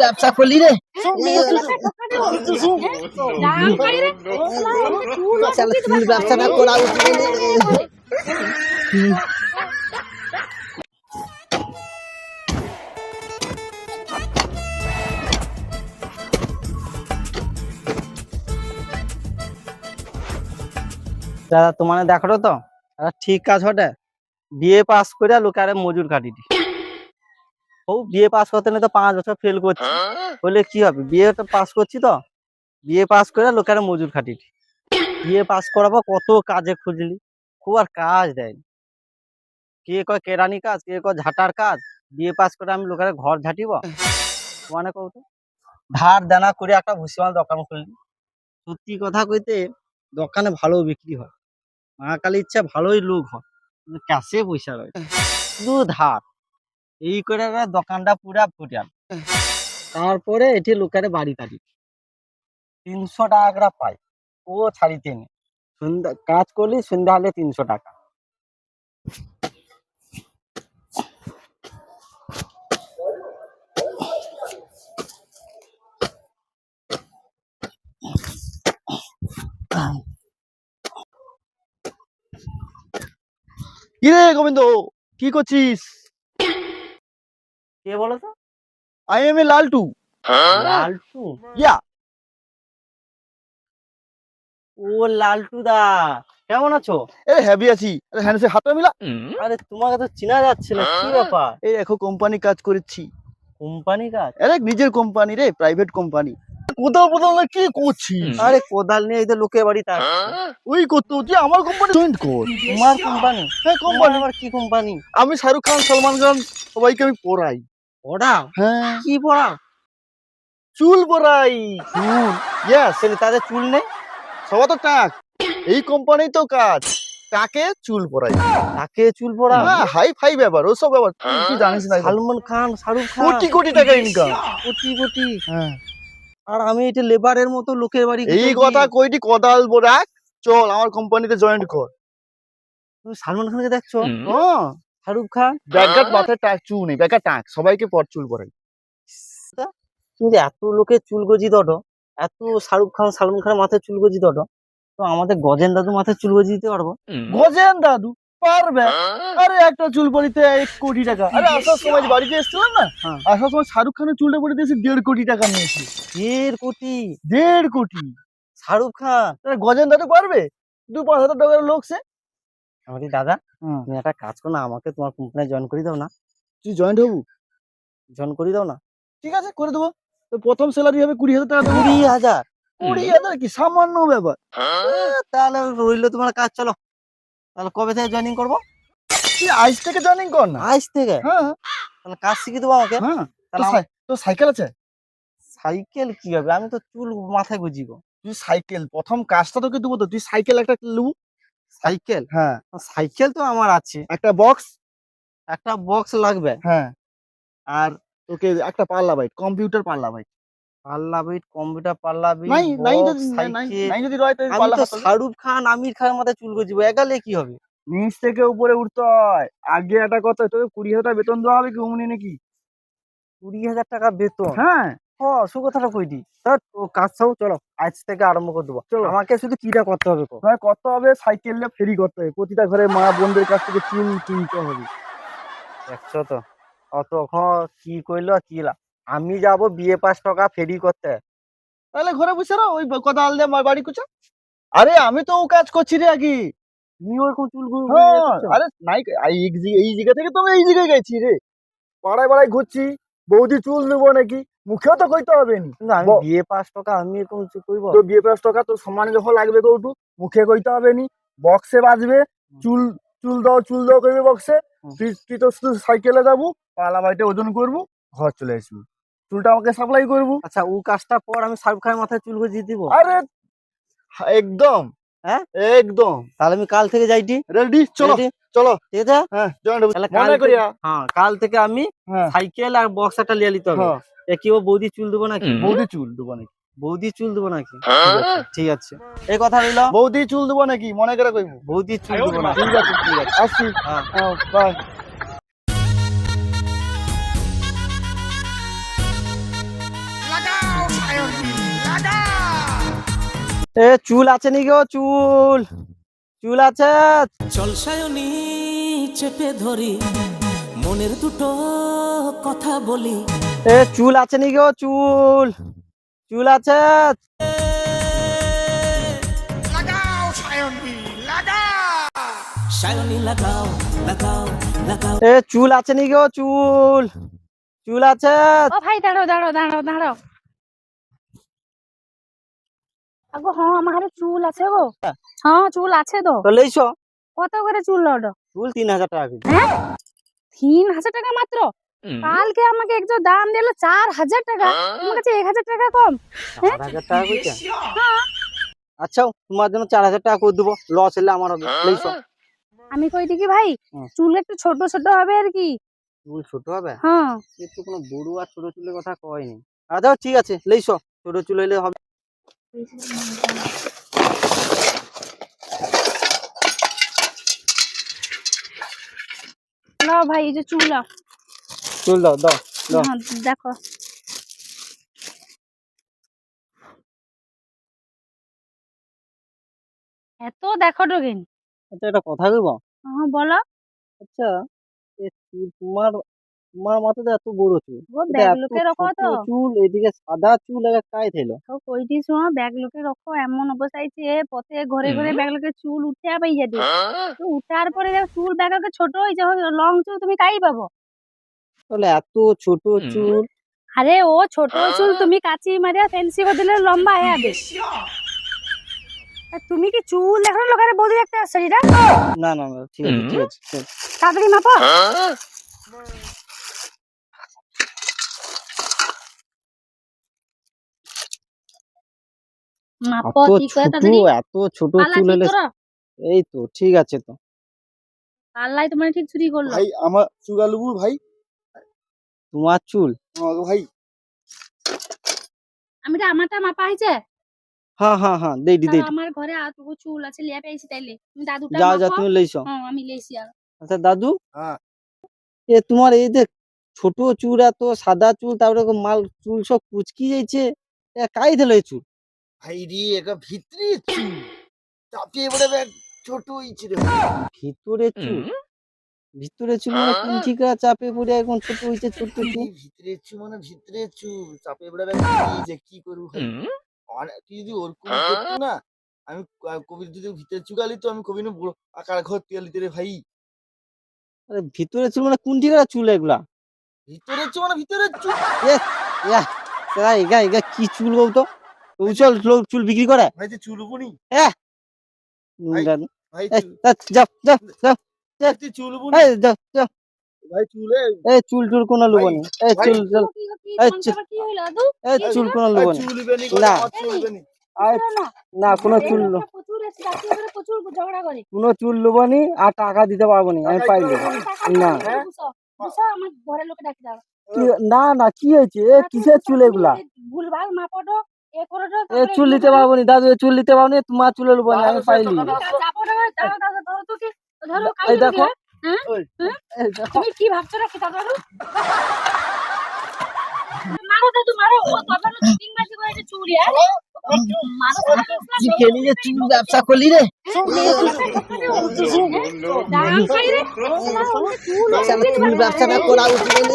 ব্যবসা করলি রে? দাম করি রে। শালা চুল ব্যবসাটা করা উচিত দাদা তোমার দেখো তো? ঠিক কাজ হটে বিএ পাস করে লোকারে মজুর কাটিটি ও বিএ পাস করতে না তো পাঁচ বছর ফেল করছি। বলে কি হবে? বিএ তো পাস করছি তো? বিএ পাস করে লোকারে মজুর খাটিটি বিএ পাস করাবো, কত কাজে খুঁজলি? খুব আর কাজ দেয়নি। কে কয় কেরানি কাজ, কে কয় ঝাঁটার কাজ? বিএ পাস করে আমি লোকারে ঘর ঝাঁটিব? মানে কত ধার দানা করে একটা ভুসিমাল দোকান খুললি। সত্যি কথা কইতে দোকানে ভালো বিক্রি হয়। মা কালী ইচ্ছা ভালোই লোক হয়। কিন্তু ক্যাশে পয়সা রয় শুধু ধার এই করে দোকানটা পুরা ফুটাল। তারপরে এটি লোকের বাড়ি তাড়ি। তিনশো টাকা পাই ও ছাড়িতে সন্ধ্যা, কাজ করলি সন্ধ্যা হলে তিনশো টাকা। কি রে গোবিন্দ কি করছিস? কে বলো তো আই এম এ লালটু। লালটু? ইয়া ও লালটু দা কেমন আছো? এ হ্যাভি আছি। আরে হ্যান্ডসে হাতটা মিলা। আরে তোমাকে তো চেনা যাচ্ছে না কি ব্যাপার? এই দেখো কোম্পানি কাজ করেছি। কোম্পানি কাজ? আরে নিজের কোম্পানি রে প্রাইভেট কোম্পানি কোথাও না কি করছিস? আরে কোদাল নিয়ে এই যে লোকের বাড়ি তার ওই করতে হচ্ছে আমার কোম্পানি জয়েন্ট কর তোমার কোম্পানি হ্যাঁ কোম্পানি আবার কি কোম্পানি আমি শাহরুখ খান সালমান খান সবাইকে আমি পড়াই। পড়াও হ্যাঁ। কি পড়াও চুল পড়াই। চুল? ইয়েস ছেলে তাদের চুল নেই? সবার তো টাক। এই কোম্পানি তো কাজ। টাকে চুল পড়াই। তাকে চুল হ্যাঁ হাই ফাই ব্যাপার ওসব ব্যাপার। তুই কি জানিস না সালমান খান শাহরুখ খান। কোটি কোটি টাকা ইনকাম কোটি কোটি। হ্যাঁ। আর আমি এটা লেবারের মতো লোকের বাড়ি এই কথা কইটি কোদাল রাখ চল আমার কোম্পানিতে জয়েন্ট কর। তুমি সালমান খানকে দেখছ? হ্যাঁ শাহরুখ খান? ব্যাগার মাথায় টাক চুল নেই ব্যাগার টাক সবাইকে পর চুল পড়াই কিন্তু এত লোকের চুল গজি দটো এত শাহরুখ খান সালমান খানের মাথায় চুল গজি দটো তো আমাদের গজেন দাদু মাথায় চুল গজি দিতে পারব? গজেন দাদু? পারবে? আরে একটা চুল পড়িতে এক কোটি টাকা। আরে আসার সময় বাড়িতে এসেছিলাম না? হ্যাঁ। আসার সময় শাহরুখ খানের চুলটা পড়ে দিয়েছে দেড় কোটি টাকা নিয়েছে। দেড় কোটি? দেড় কোটি। শাহরুখ খান? আরে গজেন দাদু পারবে? দু পাঁচ হাজার টাকার লোক সে। আমাকে দাদা তুমি একটা কাজ করো না আমাকে তোমার কোম্পানি জয়েন করে দাও না। তুই জয়েন্ট হবু? জয়েন করে দাও না। ঠিক আছে করে দেবো। তো প্রথম স্যালারি হবে কুড়ি হাজার টাকা কুড়ি হাজার? কুড়ি হাজার কি সামান্য ব্যাপার। তাহলে রইল তোমার কাজ চলো। তাহলে কবে থেকে জয়েনিং করব? তুই আজ থেকে জয়েনিং কর না? আজ থেকে? হ্যাঁ তাহলে কাজ শিখিয়ে দেবো আমাকে। হ্যাঁ তাহলে তো সাইকেল আছে? সাইকেল কি হবে? আমি তো চুল মাথায় গুজিব। তুই সাইকেল প্রথম কাজটা তোকে দেবো তো। তুই সাইকেল একটা নেব সাইকেল? হ্যাঁ। সাইকেল তো আমার আছে। একটা বক্স? একটা বক্স লাগবে। হ্যাঁ। আর তোকে একটা পাল্লা বাইট কম্পিউটার পাল্লা বাইট। পাল্লা বিট কম্পিউটার পাল্লা বিট নাই নাই যদি নাই- নাই সাইকেল নাই যদি রয় তাহলে পাল্লা তো শাহরুখ খান আমির খানের মাথায় চুল গজিব এগালে কি হবে? নিচ থেকে উপরে উঠতে হয়। আগে একটা কথা তোকে কুড়ি হাজার টাকা বেতন দেওয়া হবে কি নাকি? কুড়ি হাজার টাকা বেতন? হ্যাঁ। ও সু কথাটা কইটি কাজ সব চলো আজ থেকে আরম্ভ করে দেবো। চলো। আমাকে শুধু কিটা করতে হবে কত হবে সাইকেল নিয়ে ফেরি করতে হবে। প্রতিটা ঘরে মা বোনদের কাছ থেকে চুল কিনতে হবে। দেখছ তো অত কি কইলো কি লা আমি যাব বিয়ে পাঁচ টাকা ফেরি করতে। তাহলে ঘরে বসে রো ওই কথা আল দিয়ে বাড়ি কুচা আরে আমি তো ও কাজ করছি রে আগে। তুমি ওরকম চুলগুলো হ্যাঁ আরে নাই এই জায়গা- থেকে এই জায়গায় গেছি রে। পাড়ায় পাড়ায় ঘুরছি বৌদি চুল নাকি? মুখেও তো কইতে হবে নি। আমি বিয়ে পাঁচ টাকা আমি এরকম তো বিয়ে পাঁচ টাকা তোর সম্মানে যখন লাগবে কৌটু মুখে কইতে হবে নি। বক্সে বাজবে চুল চুল দাও চুল দাও করবে বক্সে। তুই তুই তো শুধু সাইকেলে যাব পালা বাড়িতে ওজন করব ঘর চলে আসব। চুলটা আমাকে সাপ্লাই করব। আচ্ছা ও কাজটা পর আমি শাহরুখ খানের মাথায় চুল গজিয়ে দিব। আরে একদম। হ্যাঁ? একদম। তাহলে আমি কাল থেকে যাইটি। রেডি চলো চলো। ঠিক আছে? হ্যাঁ তাহলে মনে কাল করিয়া। হ্যাঁ কাল থেকে আমি হ্যাঁ। সাইকেল আর বক্স একটা লিয়ে নিতে হবে। হ্যাঁ। এ কি ও বৌদি চুল দেবো নাকি? বৌদি চুল দেবো নাকি? বৌদি চুল দেবো নাকি? ঠিক আছে। এই কথা রইল। বৌদি চুল দেবো নাকি? মনে করে কইবো। বৌদি চুল দেবো না ঠিক আছে ঠিক আছে। আসছি। হ্যাঁ। বাই এ চুল আছে নি গো? চুল। চুল আছে? চল সায়নি চেপে ধরি মনের দুটো কথা বলি। এ চুল আছে নি গো? চুল। চুল আছে? লাগাও সায়নি লাগাও। লাগাও লাগাও এ চুল আছে নি গো? চুল। চুল আছে? ও ভাই দাঁড়াও দাঁড়াও দাঁড়াও দাঁড়াও। আগো হ্যাঁ আমার হাতে চুল আছে গো। হ্যাঁ চুল আছে তো। তো লেইছো কত করে চুল লড়ো? চুল তিন হাজার টাকা কেজি। তিন হাজার টাকা মাত্র? কালকে আমাকে একজন দাম দিল চার হাজার টাকা। তোমার কাছে এক হাজার টাকা কম। চার হাজার টাকা কইছে? আচ্ছা তোমার জন্য চার হাজার টাকা করে দেবো। লস হলে আমার হবে। লেইছো। আমি কইটি কি ভাই চুল একটু ছোট ছোট হবে আর কি। চুল ছোট হবে? হ্যাঁ। কিন্তু কোনো বড় আর ছোট চুলের কথা কয়নি আচ্ছা ঠিক আছে লেইছো। ছোট চুল হলে হবে। নাও ভাই এই যে চুল চুল দাও দাও দাও। হ্যাঁ, দেখো। এত দেখো ডোগেন আচ্ছা একটা কথা কইব? হ্যাঁ বলো। আচ্ছা তোমার তোমার মাথাতে এত বড় চুল। ও ব্যাগ লোকে রাখো তো। চুল এদিকে সাদা চুল এবার কাই থেলো। তো কইটি শোনো ব্যাগ লোকে রাখো এমন অবস্থা হয়েছে পথে ঘরে ঘরে ব্যাগ লোকে চুল উঠে পাই যাবে তো উঠার পরে চুল ব্যাগ লোকে ছোট হয়েছে লং চুল তুমি কাই পাবো? তাহলে এত ছোট চুল। আরে ও ছোট চুল তুমি কাচি মারিয়া ফেন্সি করে দিলে লম্বা হয়ে যাবে। তুমি কি চুল দেখো লোকের বৌদি দেখতে আসছো না না না ঠিক আছে ঠিক আছে ঠিক আছে। তাড়াতাড়ি মাপো। এত ছোট চুল হলে এই তো ঠিক আছে তো। পাল্লাই তোমার ঠিক চুরি করল। ভাই আমার চুগালুবু ভাই। তোমার চুল? ভাই। আমি তো আমারটা মাপা হয়েছে। হ্যাঁ হ্যাঁ হ্যাঁ দেইডি তাহলে দেইডি আমার ঘরে আটুকু চুল আছে লিয়া পেয়েছি তাইলে। তুমি দাদুটা যাও যাও তুমি লইছো। হ্যাঁ আমি লেছি আর। আচ্ছা দাদু? হ্যাঁ। এ তোমার এই যে ছোট চুল এত সাদা চুল তারপরে মাল চুল সব কুচকি যাইছে। এ কাই দিল এই চুল? ভাই রে ভিতরে চুল চাপিয়ে পড়ে ব্যাগ ছোট রে। ভিতরে চুল ভিতরে চুল মানে কোন ঠিকা? চাপে পড়ে এখন ছোট হইছে ছোট ভিতরে চুল মানে ভিতরে চুল চাপিয়ে পড়ে ব্যাগ যে কি করব অনেক- তুই যদি ওরকম করতো না আমি কবির যদি ভিতরে চুগালি তো আমি কবি না বড় আকার ঘর তিয়ালিতে রে ভাই। আরে ভিতরে চুল মানে কোন ঠিকা চুল এগুলা? ভিতরে চুল মানে ভিতরে চুল ইয়া এগা এগা এগা কি চুল বলতো চল লোক চুল বিক্রি করে। ভাই যে চুল বুনি নোংরা। চুল- এই, যাও যাও যাও তুই চুল বুনি এই যাও যাও ভাই চুলে এই চুল টুল কোনো লুবো নি এই চুল চুল চুল-? কোনো লুবো নি। না। আর না? না কোনো চুল কোনো চুল লুবো নি আর টাকা দিতে পারব নি আমি পাই না। হ্যাঁ? না। না কি হয়েছে? এ কিসের চুল এগুলা? ভুলভাল মাপটো এ চুল নিতে পারব নি দাদু চুল নিতে পারব নি তোমার চুলে আমি পাইলি এই দেখো। হ্যাঁ? এই দেখো। তুমি কি ভাবছ রাখি দাদু মারো দাদু মারো। ও তখন তিন মাস করে এটা চুরি হ্যাঁ? মারো খেলি যে চুল ব্যবসা করলি রে। চুল ব্যবসাটা করা উচিত।